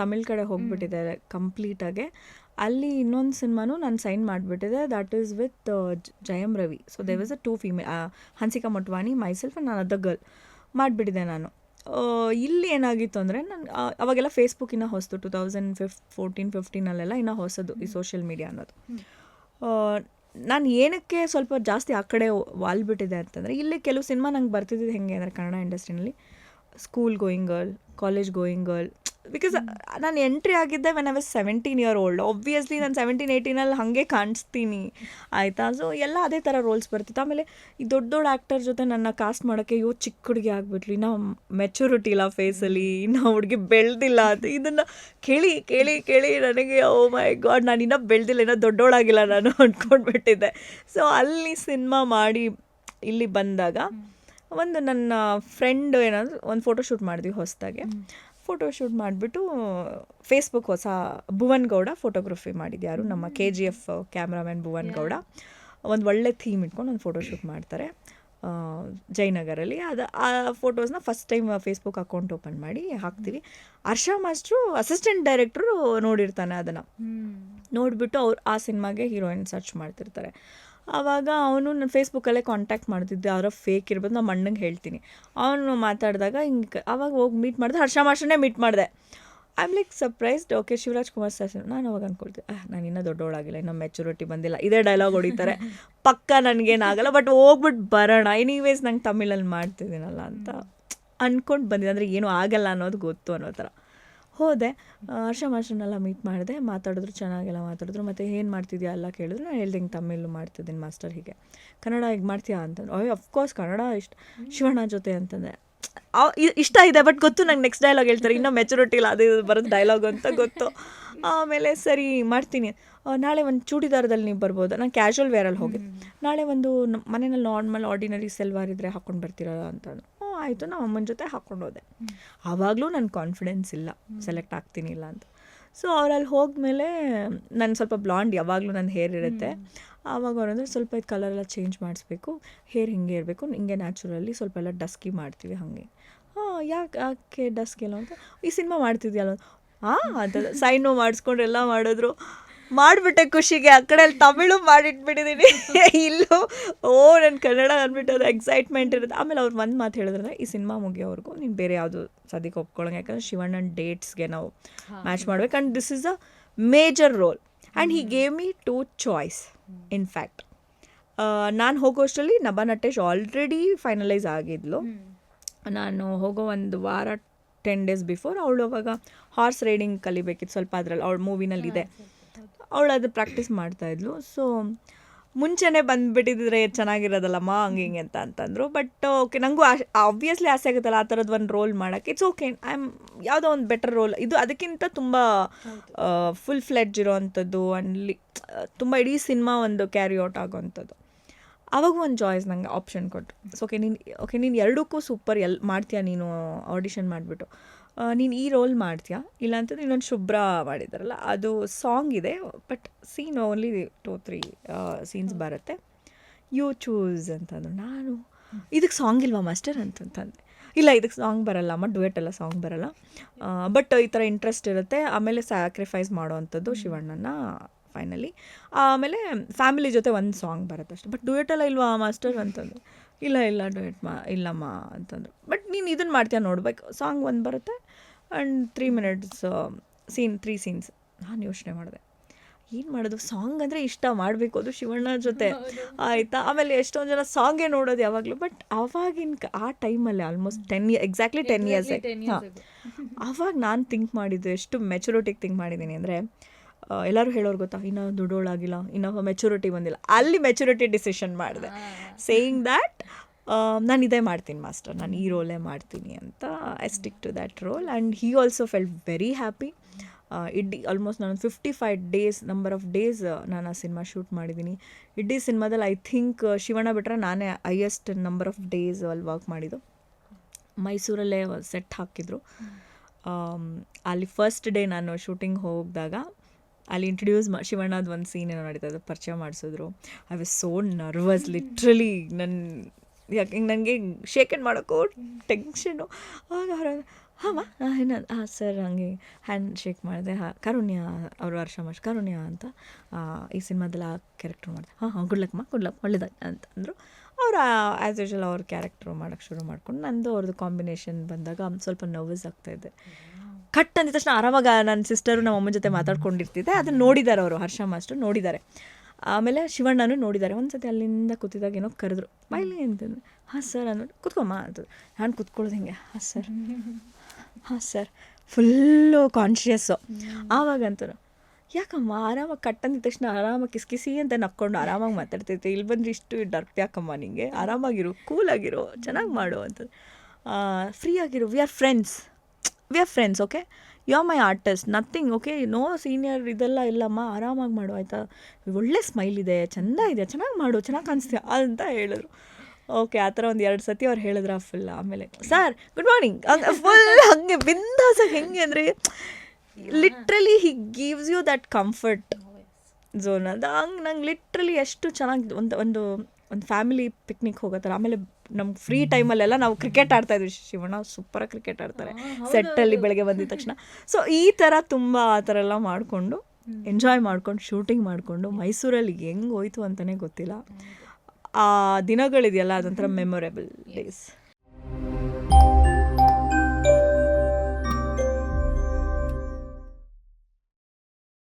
ತಮಿಳ್ ಕಡೆ ಹೋಗ್ಬಿಟ್ಟಿದ್ದೆ ಕಂಪ್ಲೀಟಾಗೆ. ಅಲ್ಲಿ ಇನ್ನೊಂದು ಸಿನಿಮಾನು ನಾನು sign ಮಾಡಿಬಿಟ್ಟಿದೆ. That is with Jayam Ravi so they was a two female Hansika Motwani myself ನಾನು ಅದ ಗರ್ಲ್ ಮಾಡಿಬಿಟ್ಟಿದೆ ನಾನು. ಇಲ್ಲಿ ಏನಾಗಿತ್ತು ಅಂದರೆ ನಾನು ಅವಾಗೆಲ್ಲ ಫೇಸ್ಬುಕ್ ಇನ್ನೂ ಹೊಸದು ಟೂ ತೌಸಂಡ್ ಫಿಫ್ ಫೋರ್ಟೀನ್ ಫಿಫ್ಟೀನಲ್ಲೆಲ್ಲ ಇನ್ನೂ ಹೊಸದು ಈ ಸೋಷಿಯಲ್ ಮೀಡಿಯಾ ಅನ್ನೋದು. ನಾನು ಏನಕ್ಕೆ ಸ್ವಲ್ಪ ಜಾಸ್ತಿ ಆ ಕಡೆ ವಾಲ್ಬಿಟ್ಟಿದೆ ಅಂತಂದರೆ ಇಲ್ಲಿ ಕೆಲವು ಸಿನಿಮಾ ನಂಗೆ ಬರ್ತಿದ್ದಿದ್ದು ಹೆಂಗೆ ಅಂದರೆ Kannada ಇಂಡಸ್ಟ್ರಿನಲ್ಲಿ school going girl college going girl because ನಾನು ಎಂಟ್ರಿ ಆಗಿದ್ದೆ when I was seventeen year old obviously ನಾನು ಸೆವೆಂಟೀನ್ ಏಯ್ಟೀನಲ್ಲಿ ಹಾಗೆ ಕಾಣಿಸ್ತೀನಿ. ಆಯಿತಾ? ಸೊ ಎಲ್ಲ ಅದೇ ಥರ ರೋಲ್ಸ್ ಬರ್ತಿತ್ತು. ಆಮೇಲೆ ಈ ದೊಡ್ಡ ದೊಡ್ಡ ಆ್ಯಕ್ಟರ್ ಜೊತೆ ನನ್ನ ಕಾಸ್ಟ್ ಮಾಡೋಕ್ಕೆ ಅಯ್ಯೋ ಚಿಕ್ಕ ಹುಡುಗಿ ಆಗ್ಬಿಟ್ಲಿ. ನಾವು ಮೆಚುರಿಟಿ ಇಲ್ಲ ಫೇಸಲ್ಲಿ ನಾವು ಹುಡುಗಿ ಬೆಳೆದಿಲ್ಲ ಅದು ಇದನ್ನು ಕೇಳಿ ಕೇಳಿ ಕೇಳಿ ನನಗೆ ಓ ಮೈ ಗಾಡ್ ನಾನು ಇನ್ನೂ ಬೆಳೆದಿಲ್ಲ. ಇನ್ನೂ ದೊಡ್ಡೋಳಾಗಿಲ್ಲ ನಾನು ಅಂದ್ಕೊಂಡ್ಬಿಟ್ಟಿದ್ದೆ ಸೊ ಅಲ್ಲಿ ಸಿನಿಮಾ ಮಾಡಿ ಇಲ್ಲಿ ಬಂದಾಗ ಒಂದು ನನ್ನ ಫ್ರೆಂಡ್ ಏನಾದ್ರು ಒಂದು ಫೋಟೋ ಶೂಟ್ ಮಾಡಿದ್ವಿ ಹೊಸದಾಗೆ. ಫೋಟೋ ಶೂಟ್ ಮಾಡಿಬಿಟ್ಟು ಫೇಸ್ಬುಕ್ ಹೊಸ ಭುವನ್ ಗೌಡ ಫೋಟೋಗ್ರಫಿ ಮಾಡಿದ್ದು ಯಾರು? ನಮ್ಮ K G F cameraman Bhuvan Gowda. ಒಂದು ಒಳ್ಳೆ ಥೀಮ್ ಇಟ್ಕೊಂಡು ಒಂದು ಫೋಟೋ ಶೂಟ್ ಮಾಡ್ತಾರೆ. ಜಯನಗರಲ್ಲಿ. ಅದು ಆ ಫೋಟೋಸ್ನ first time Facebook account open ಮಾಡಿ ಹಾಕ್ತೀವಿ. ಹರ್ಷ ಮಾಸ್ಟ್ರು ಅಸಿಸ್ಟೆಂಟ್ ಡೈರೆಕ್ಟ್ರು ನೋಡಿರ್ತಾನೆ ಅದನ್ನು. ನೋಡಿಬಿಟ್ಟು ಅವ್ರು ಆ ಸಿನಿಮಾಗೆ ಹೀರೋಯಿನ್ ಸರ್ಚ್ ಮಾಡ್ತಿರ್ತಾರೆ. ಆವಾಗ ಅವನು ನನ್ನ ಫೇಸ್ಬುಕ್ಕಲ್ಲೇ ಕಾಂಟ್ಯಾಕ್ಟ್ ಮಾಡ್ತಿದ್ದೆ. ಅವರ ಫೇಕ್ ಇರ್ಬೋದು ನಮ್ಮ ಅಣ್ಣಂಗೆ ಹೇಳ್ತೀನಿ. ಅವನು ಮಾತಾಡಿದಾಗ ಹಿಂಗೆ ಆವಾಗ ಹೋಗಿ ಮೀಟ್ ಮಾಡಿದೆ, ಹರ್ಷ ಮಾಷನೇ ಮೀಟ್ ಮಾಡಿದೆ. I am like surprised okay Shivaraj Kumar sir ನಾನು ಅವಾಗ ಅಂದ್ಕೊಳ್ತೀನಿ ಆಹ್, ನಾನು ಇನ್ನೂ ದೊಡ್ಡವಳಾಗಿಲ್ಲ ಇನ್ನೂ ಮೆಚುರಿಟಿ ಬಂದಿಲ್ಲ. ಇದೇ ಡೈಲಾಗ್ ಹೊಡಿತಾರೆ. ಪಕ್ಕ ನನಗೇನಾಗಲ್ಲ ಬಟ್ ಹೋಗ್ಬಿಟ್ಟು ಬರೋಣ. ಎನಿವೇಸ್ ನಂಗೆ ತಮಿಳಲ್ಲಿ ಮಾಡ್ತಿದ್ದೀನಲ್ಲ ಅಂತ ಅಂದ್ಕೊಂಡು ಬಂದಿದ್ದೆ. ಅಂದರೆ ಏನೂ ಆಗಲ್ಲ ಅನ್ನೋದು ಗೊತ್ತು ಅನ್ನೋ ಥರ. ಹೋದೆ. ಹರ್ಷ ಮಾಸ್ಟರ್ನೆಲ್ಲ ಮೀಟ್ ಮಾಡಿದೆ. ಮಾತಾಡಿದ್ರು ಚೆನ್ನಾಗೆಲ್ಲ ಮಾತಾಡಿದ್ರು. ಮತ್ತು ಏನು ಮಾಡ್ತಿದ್ಯಾ ಎಲ್ಲ ಕೇಳಿದ್ರು. ನಾನು ಹೇಳ್ದೆ ಹಿಂಗೆ ತಮಿಳು ಮಾಡ್ತಿದ್ದೀನಿ ಮಾಸ್ಟರ್ ಹೀಗೆ. ಕನ್ನಡ ಈಗ ಮಾಡ್ತೀಯಾ? ಅಂತಂದ್ರೆ ಅಯ್ಯೋ ಅಫ್ಕೋರ್ಸ್ ಕನ್ನಡ ಇಷ್ಟ. ಶಿವಣ್ಣ ಜೊತೆ ಅಂತಂದರೆ ಇಷ್ಟ ಇದೆ ಬಟ್ ಗೊತ್ತು ನಂಗೆ ನೆಕ್ಸ್ಟ್ ಡೈಲಾಗ್ ಹೇಳ್ತಾರೆ. ಇನ್ನೂ ಮೆಚುರಿಟಿ ಇಲ್ಲ. ಅದು ಇದು ಬರೋದು ಡೈಲಾಗ್ ಅಂತ ಗೊತ್ತು. ಆಮೇಲೆ ಸರಿ ಮಾಡ್ತೀನಿ. ನಾಳೆ ಒಂದು ಚೂಡಿದಾರದಲ್ಲಿ ನೀವು ಬರ್ಬೋದು? ನಾನು ಕ್ಯಾಶುವಲ್ ವೇರಲ್ಲಿ ಹೋಗಿ ನಾಳೆ ಒಂದು ನಮ್ಮ ಮನೆಯಲ್ಲಿ ನಾರ್ಮಲ್ ಆರ್ಡಿನರಿ ಸೆಲ್ವಾರ್ ಇದ್ದರೆ ಹಾಕ್ಕೊಂಡು ಬರ್ತೀರಲ್ಲ ಅಂತ ಅಂದ್ರು. ಹ್ಞೂ ಆಯಿತು ನಾವು ಅಮ್ಮನ ಜೊತೆ ಹಾಕ್ಕೊಂಡು ಹೋದೆ. ಆವಾಗಲೂ ನನ್ನ ಕಾನ್ಫಿಡೆನ್ಸ್ ಇಲ್ಲ ಸೆಲೆಕ್ಟ್ ಆಗ್ತೀನಿ ಇಲ್ಲ ಅಂತ. ಸೊ ಅವರಲ್ಲಿ ಹೋದ್ಮೇಲೆ ನಾನು ಸ್ವಲ್ಪ ಬ್ಲಾಂಡ್ ಯಾವಾಗಲೂ ನನ್ನ ಹೇರ್ ಇರುತ್ತೆ. ಆವಾಗ ಅವ್ರಂದ್ರೆ ಸ್ವಲ್ಪ ಇದು ಕಲರ್ ಎಲ್ಲ ಚೇಂಜ್ ಮಾಡಿಸ್ಬೇಕು. ಹೇರ್ ಹಿಂಗೆ ಇರಬೇಕು ಹಿಂಗೆ ನ್ಯಾಚುರಲಿ ಸ್ವಲ್ಪ ಎಲ್ಲ ಡಸ್ಕಿ ಮಾಡ್ತೀವಿ ಹಾಗೆ. ಹಾಂ ಯಾಕೆ ಯಾಕೆ ಡಸ್ಕಿ ಎಲ್ಲ ಅಂತ? ಈ ಸಿನಿಮಾ ಮಾಡ್ತಿದ್ಯಲ್ಲ? ಹಾಂ ಅಂತ ಸೈನು ಮಾಡಿಸ್ಕೊಂಡು ಎಲ್ಲ ಮಾಡಿದ್ರು. ಮಾಡಿಬಿಟ್ಟೆ ಖುಷಿಗೆ. ಆ ಕಡೆ ಅಲ್ಲಿ ತಮಿಳು ಮಾಡಿಟ್ಬಿಟ್ಟಿದ್ದೀನಿ ಇಲ್ಲೂ ಓ ನನ್ನ ಕನ್ನಡ ಅಂದ್ಬಿಟ್ಟು ಅದು ಎಕ್ಸೈಟ್ಮೆಂಟ್ ಇರುತ್ತೆ. ಆಮೇಲೆ ಅವ್ರು ಒಂದು ಮಾತು ಹೇಳಿದ್ರೆ ಈ ಸಿನಿಮಾ ಮುಗಿಯೋವರೆಗೂ ನೀನು ಬೇರೆ ಯಾವುದು ಸದ್ಯಕ್ಕೆ ಒಪ್ಕೊಳ್ಳೋಂಗೆ ಯಾಕಂದ್ರೆ ಶಿವಣ್ಣನ ಡೇಟ್ಸ್ಗೆ ನಾವು ಮ್ಯಾಚ್ ಮಾಡ್ಬೇಕು. And this is a major role and he gave me two choice in fact ನಾನು ಹೋಗೋಷ್ಟರಲ್ಲಿ ನಭಾ ನಟೇಶ್ ಆಲ್ರೆಡಿ ಫೈನಲೈಸ್ ಆಗಿದ್ಲು. ನಾನು ಹೋಗೋ ಒಂದು ವಾರ ಟೆನ್ ಡೇಸ್ ಬಿಫೋರ್ ಅವಳು ಅವಾಗ ಹಾರ್ಸ್ ರೈಡಿಂಗ್ ಕಲಿಬೇಕಿತ್ತು. ಸ್ವಲ್ಪ ಅದ್ರಲ್ಲಿ ಅವಳು ಮೂವಿನಲ್ಲಿ ಇದೆ ಅವಳು ಅದು ಪ್ರಾಕ್ಟೀಸ್ ಮಾಡ್ತಾಯಿದ್ಲು ಸೊ ಮುಂಚೆನೇ ಬಂದುಬಿಟ್ಟಿದ್ರೆ ಚೆನ್ನಾಗಿರೋದಲ್ಲಮ್ಮ, ಹಂಗೆ ಹಿಂಗೆ ಅಂತ ಅಂತಂದರು. ಬಟ್ ಓಕೆ ನನಗೂ ಆಬ್ವಿಯಸ್ಲಿ ಆಸೆ ಆಗುತ್ತಲ್ಲ, ಆ ಥರದ್ದು ಒಂದು ರೋಲ್ ಮಾಡೋಕ್ಕೆ. ಇಟ್ಸ್ ಓಕೆ ಐ ಆಮ್ ಯಾವುದೋ ಒಂದು ಬೆಟರ್ ರೋಲ್ ಇದು ಅದಕ್ಕಿಂತ ತುಂಬ ಫುಲ್ ಫ್ಲೆಡ್ಜ್ ಇರೋವಂಥದ್ದು. ಅಲ್ಲಿ ತುಂಬ ಇಡೀ ಸಿನಿಮಾ ಒಂದು ಕ್ಯಾರಿ ಔಟ್ ಆಗೋವಂಥದ್ದು. ಅವಾಗ ಒಂದು ಚಾಯ್ಸ್ ನಂಗೆ ಆಪ್ಷನ್ ಕೊಟ್ಟು ಸೊ ಓಕೆ ನೀನು ಓಕೆ ನೀನು ಎರಡಕ್ಕೂ ಸೂಪರ್ ಎಲ್, ಮಾಡ್ತೀಯಾ ನೀನು ಆಡಿಷನ್ ಮಾಡಿಬಿಟ್ಟು. ನೀನು ಈ ರೋಲ್ ಮಾಡ್ತೀಯಾ? ಇಲ್ಲಾಂತಂದ್ರೆ ಇನ್ನೊಂದು ಶುಭ್ರ ಮಾಡಿದ್ದಾರಲ್ಲ ಅದು ಸಾಂಗ್ ಇದೆ but scene only two three scenes ಬರುತ್ತೆ. ಯು ಚೂಸ್ ಅಂತಂದ್ರು. ನಾನು ಇದಕ್ಕೆ ಸಾಂಗ್ ಇಲ್ವಾ ಮಾಸ್ಟರ್ ಅಂತಂತಂದೆ. ಇಲ್ಲ ಇದಕ್ಕೆ ಸಾಂಗ್ ಬರಲ್ಲ ಅಮ್ಮ ಡುಯೆಟ್ ಎಲ್ಲ ಸಾಂಗ್ ಬರಲ್ಲ. ಬಟ್ ಈ ಥರ ಇಂಟ್ರೆಸ್ಟ್ ಇರುತ್ತೆ. ಆಮೇಲೆ ಸ್ಯಾಕ್ರಿಫೈಸ್ ಮಾಡೋವಂಥದ್ದು ಶಿವಣ್ಣನ ಫೈನಲಿ ಆಮೇಲೆ ಫ್ಯಾಮಿಲಿ ಜೊತೆ ಒಂದು ಸಾಂಗ್ ಬರುತ್ತೆ ಅಷ್ಟೆ. ಬಟ್ ಡುಯೆಟ್ ಎಲ್ಲ ಇಲ್ವಾ ಮಾಸ್ಟರ್ ಅಂತಂದು ಇಲ್ಲ ಇಲ್ಲ ಡುಯೆಟ್ ಮಾ ಇಲ್ಲಮ್ಮ ಅಂತಂದರು. ಬಟ್ ನೀನು ಇದನ್ನು ಮಾಡ್ತೀಯ ನೋಡ್ಬೇಕು. ಸಾಂಗ್ ಒಂದು ಬರುತ್ತೆ. And three minutes scene three scenes ನಾನು ಯೋಚನೆ ಮಾಡಿದೆ. ಏನು ಮಾಡೋದು? ಸಾಂಗ್ ಅಂದರೆ ಇಷ್ಟ ಮಾಡಬೇಕು ಅದು ಶಿವಣ್ಣ ಜೊತೆ. ಆಯಿತಾ? ಆಮೇಲೆ ಎಷ್ಟೊಂದು ಜನ ಸಾಂಗೇ ನೋಡೋದು ಯಾವಾಗಲೂ ಬಟ್ ಆವಾಗಿನ ಆ ಟೈಮಲ್ಲಿ almost ten year exactly ten years ಹಾಂ. ಆವಾಗ ನಾನು ಥಿಂಕ್ ಮಾಡಿದ್ದು ಎಷ್ಟು ಮೆಚುರಿಟಿಗೆ ಥಿಂಕ್ ಮಾಡಿದ್ದೀನಿ ಅಂದರೆ ಎಲ್ಲರೂ ಹೇಳೋರು ಗೊತ್ತಾ ಇನ್ನೂ ದುಡ್ಡೋಳಾಗಿಲ್ಲ ಇನ್ನೂ ಮೆಚುರಿಟಿ ಬಂದಿಲ್ಲ. ಅಲ್ಲಿ ಮೆಚುರಿಟಿ ಡಿಸಿಷನ್ ಮಾಡಿದೆ. ಸೇಯಿಂಗ್ ದ್ಯಾಟ್ ನಾನು ಇದೇ ಮಾಡ್ತೀನಿ ಮಾಸ್ಟರ್. ನಾನು ಈ ರೋಲೇ ಮಾಡ್ತೀನಿ ಅಂತ I stick to that role and he also fell very happy ಇಡ್ಡಿ almost ನಾನು fifty five days number of days ನಾನು ಆ ಸಿನಿಮಾ ಶೂಟ್ ಮಾಡಿದ್ದೀನಿ. ಇಡೀ ಸಿನಿಮಾದಲ್ಲಿ ಐ ಥಿಂಕ್ ಶಿವಣ್ಣ ಬಿಟ್ಟರೆ ನಾನೇ ಹೈಯೆಸ್ಟ್ ನಂಬರ್ ಆಫ್ ಡೇಸ್ ಅಲ್ಲಿ ವರ್ಕ್ ಮಾಡಿದ್ದು. ಮೈಸೂರಲ್ಲೇ ಸೆಟ್ ಹಾಕಿದ್ರು. ಆಮ್, ಅಲ್ಲಿ ಫಸ್ಟ್ ಡೇ ನಾನು ಶೂಟಿಂಗ್ ಹೋಗಿದಾಗ ಅಲ್ಲಿ ಇಂಟ್ರಡ್ಯೂಸ್ ಮಾ ಶಿವಣ್ಣದ ಒಂದು ಸೀನ್ ಏನೋ ನಡೀತಾ ಪರಿಚಯ ಮಾಡಿಸಿದ್ರು. I was so nervous literally ನನ್ನ ಯಾಕೆ ನನಗೆ ಶೇಕ್ ಮಾಡೋಕ್ಕೂ ಟೆನ್ಷನು ಹಾಂ ಏನು ಹಾಂ ಸರ್ ಹಂಗೆ ಹ್ಯಾಂಡ್ ಶೇಕ್ ಮಾಡಿದೆ. ಹಾಂ, ಕರುಣ್ಯ ಅವರು ಹರ್ಷ ಮಾಡ್ ಕರುಣ್ಯ ಅಂತ. ಈ ಸಿನಿಮಾದಲ್ಲಿ ಆ ಕ್ಯಾರೆಕ್ಟ್ರ್ ಮಾಡಿದೆ. ಹಾಂ ಹಾಂ ಗುಡ್ ಲಕ್ ಮಾ ಗುಡ್ ಲಕ್ ಒಳ್ಳೇದಾಗಿ ಅಂತ ಅಂದರು ಅವರು ಆ್ಯಸ್ ಯೂಶಲ್ ಅವ್ರ ಕ್ಯಾರೆಕ್ಟ್ರು ಮಾಡೋಕ್ಕೆ ಶುರು ಮಾಡ್ಕೊಂಡು ನಂದು ಅವ್ರದ್ದು ಕಾಂಬಿನೇಷನ್ ಬಂದಾಗ ಸ್ವಲ್ಪ ನರ್ವಸ್ ಆಗ್ತಾಯಿದ್ದೆ ಕಟ್ ಅಂದಿದ ತಕ್ಷಣ ಆರಾಮಾಗ ನನ್ನ ಸಿಸ್ಟರು ನಮ್ಮ ಅಮ್ಮನ ಜೊತೆ ಮಾತಾಡ್ಕೊಂಡಿರ್ತಿದ್ದೆ. ಅದನ್ನ ನೋಡಿದ್ದಾರೆ ಅವರು, ಹರ್ಷ ಮಾಸ್ಟರ್ ನೋಡಿದ್ದಾರೆ ಆಮೇಲೆ ಶಿವಣ್ಣನೂ ನೋಡಿದ್ದಾರೆ. ಒಂದು ಸತಿ ಅಲ್ಲಿಂದ ಕೂತಿದಾಗ ಏನೋ ಕರೆದ್ರು ಮೈಲಿ ಅಂತಂದ್ರೆ. ಹಾಂ ಸರ್ ಅಂದ್ಬಿಟ್ಟು ಕೂತ್ಕೊಮ್ಮ ಅಂತ ನಾನು ಕೂತ್ಕೊಳ್ಳೋದು ಹಿಂಗೆ? ಹಾಂ ಸರ್. ಹಾಂ ಸರ್. ಫುಲ್ಲು ಕಾನ್ಷಿಯಸ್ಸು ಆವಾಗಂತೂ ಯಾಕಮ್ಮ ಆರಾಮಾಗಿ ಕಟ್ಟಂದ ತಕ್ಷಣ ಆರಾಮಾಗಿ ಕಿಸ್ಕಿಸಿ ಅಂತ ನಕ್ಕೊಂಡು ಆರಾಮಾಗಿ ಮಾತಾಡ್ತೈತೆ ಇಲ್ಲಿ ಬಂದ್ರೆ ಇಷ್ಟು ಡರ್ಪ್ ಯಾಕಮ್ಮ ನಿಂಗೆ? ಆರಾಮಾಗಿರು ಕೂಲಾಗಿರು ಚೆನ್ನಾಗಿ ಮಾಡು ಅಂತ free ಆಗಿರು we are friends we are friends okay you are my artist nothing okay no senior ಇದೆಲ್ಲ ಇಲ್ಲಮ್ಮ. ಆರಾಮಾಗಿ ಮಾಡು ಆಯಿತಾ? ಒಳ್ಳೆ ಸ್ಮೈಲ್ ಇದೆ. ಚೆಂದ ಇದೆ. ಚೆನ್ನಾಗಿ ಮಾಡು. ಚೆನ್ನಾಗಿ ಕಾಣಿಸ್ತೀಯ ಅಂತ ಹೇಳಿದ್ರು. ಓಕೆ ಆ ಥರ ಒಂದು ಎರಡು ಸತಿ ಅವ್ರು ಹೇಳಿದ್ರ ಫುಲ್ ಆಮೇಲೆ. ಸರ್ ಗುಡ್ ಮಾರ್ನಿಂಗ್ ಫುಲ್ ಹಂಗೆ ಬಿಂದಾಸ ಹೆಂಗೆ ಅಂದರೆ literally he gives you that comfort zone ಅದು ಹಂಗೆ ನಂಗೆ ಲಿಟ್ರಲಿ ಎಷ್ಟು ಚೆನ್ನಾಗಿ ಒಂದು ಒಂದು ಒಂದು ಫ್ಯಾಮಿಲಿ ಪಿಕ್ನಿಕ್ ಹೋಗೋ ಥರ ಆಮೇಲೆ ನಮ್ಗೆ ಫ್ರೀ ಟೈಮಲ್ಲೆಲ್ಲ ನಾವು ಕ್ರಿಕೆಟ್ ಆಡ್ತಾ ಇದ್ವಿ. ಶಿವಣ್ಣ ಸೂಪರಾಗಿ ಕ್ರಿಕೆಟ್ ಆಡ್ತಾರೆ. ಸೆಟ್ಟಲ್ಲಿ ಬೆಳಗ್ಗೆ ಬಂದಿದ ತಕ್ಷಣ. ಸೊ ಈ ಥರ ತುಂಬ ಆ ಥರ ಎಲ್ಲ ಮಾಡಿಕೊಂಡು ಎಂಜಾಯ್ ಮಾಡ್ಕೊಂಡು ಶೂಟಿಂಗ್ ಮಾಡಿಕೊಂಡು ಮೈಸೂರಲ್ಲಿ ಹೆಂಗೆ ಹೋಯ್ತು ಅಂತಲೇ ಗೊತ್ತಿಲ್ಲ. ಆ ದಿನಗಳಿದೆಯಲ್ಲ ಅದೊಂಥರ ಮೆಮೊರೇಬಲ್ ಡೇಸ್